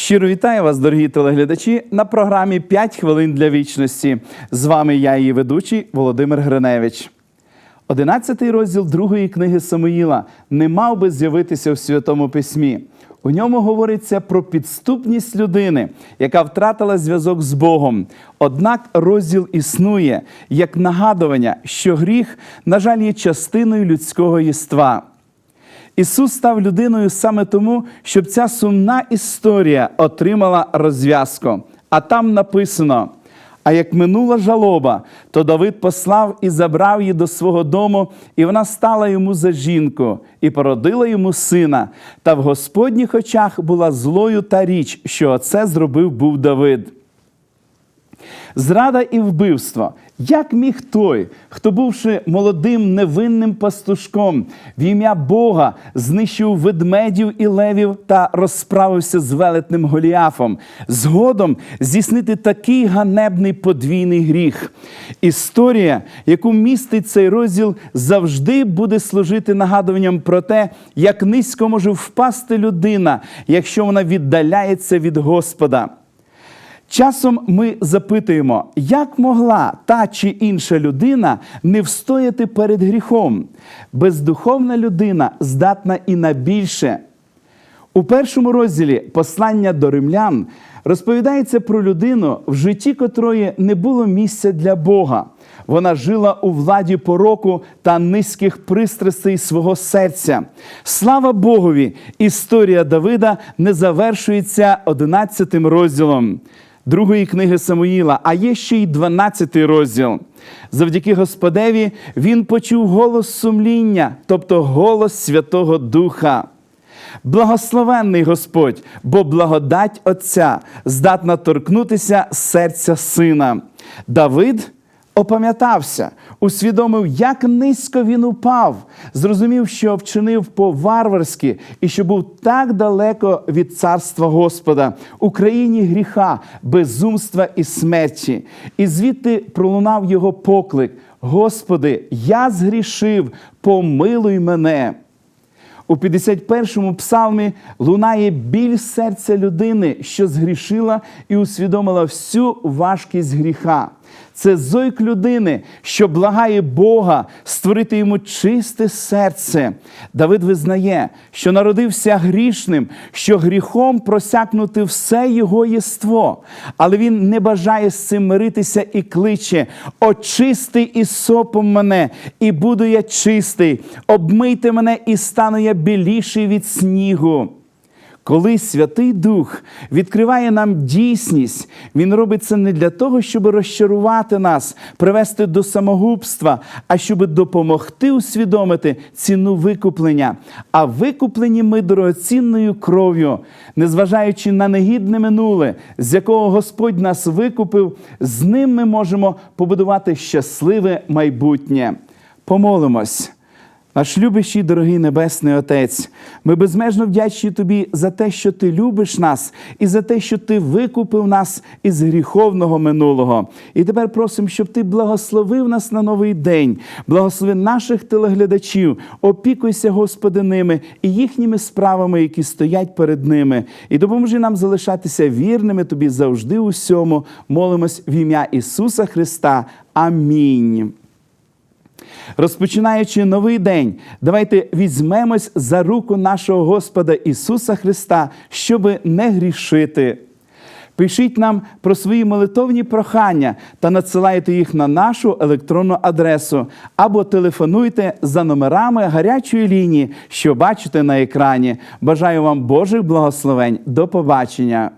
Щиро вітаю вас, дорогі телеглядачі, на програмі «5 хвилин для вічності. З вами я, її ведучий Володимир Гриневич. Одинадцятий розділ другої книги Самуїла не мав би з'явитися в Святому Письмі. У ньому говориться про підступність людини, яка втратила зв'язок з Богом. Однак розділ існує як нагадування, що гріх, на жаль, є частиною людського єства. Ісус став людиною саме тому, щоб ця сумна історія отримала розв'язку. А там написано: а як минула жалоба, то Давид послав і забрав її до свого дому, і вона стала йому за жінку, і породила йому сина. Та в Господніх очах була злою та річ, що оце зробив був Давид. Зрада і вбивство. Як міг той, хто, бувши молодим невинним пастушком, в ім'я Бога знищив ведмедів і левів та розправився з велетним Голіафом, згодом здійснити такий ганебний подвійний гріх? Історія, яку містить цей розділ, завжди буде служити нагадуванням про те, як низько може впасти людина, якщо вона віддаляється від Господа. Часом ми запитуємо, як могла та чи інша людина не встояти перед гріхом. Бездуховна людина здатна і на більше. У першому розділі послання до римлян розповідається про людину, в житті котрої не було місця для Бога. Вона жила у владі пороку та низьких пристрастей свого серця. Слава Богові! Історія Давида не завершується 11 розділом другої книги Самуїла, а є ще й 12 розділ. Завдяки Господеві він почув голос сумління, тобто голос Святого Духа. Благословенний Господь, бо благодать Отця здатна торкнутися серця сина. Давид опам'ятався, усвідомив, як низько він упав, зрозумів, що вчинив по-варварськи і що був так далеко від царства Господа, у країні гріха, безумства і смерті. І звідти пролунав його поклик: Господи, я згрішив, помилуй мене. У 51-му псалмі лунає біль серця людини, що згрішила і усвідомила всю важкість гріха. Це зойк людини, що благає Бога створити йому чисте серце. Давид визнає, що народився грішним, що гріхом просякнути все його єство. Але він не бажає з цим миритися і кличе: очисти ісопом мене, і буду я чистий, обмийте мене, і стану я біліший від снігу. Коли Святий Дух відкриває нам дійсність, Він робить це не для того, щоб розчарувати нас, привести до самогубства, а щоб допомогти усвідомити ціну викуплення. А викуплені ми дорогоцінною кров'ю, незважаючи на негідне минуле, з якого Господь нас викупив, з ним ми можемо побудувати щасливе майбутнє. Помолимось. Наш любящий, дорогий Небесний Отець, ми безмежно вдячні Тобі за те, що Ти любиш нас, і за те, що Ти викупив нас із гріховного минулого. І тепер просимо, щоб Ти благословив нас на новий день, благослови наших телеглядачів, опікуйся, Господи, ними і їхніми справами, які стоять перед ними. І допоможи нам залишатися вірними Тобі завжди усьому. Молимось в ім'я Ісуса Христа. Амінь. Розпочинаючи новий день, давайте візьмемось за руку нашого Господа Ісуса Христа, щоб не грішити. Пишіть нам про свої молитовні прохання та надсилайте їх на нашу електронну адресу або телефонуйте за номерами гарячої лінії, що бачите на екрані. Бажаю вам Божих благословень. До побачення!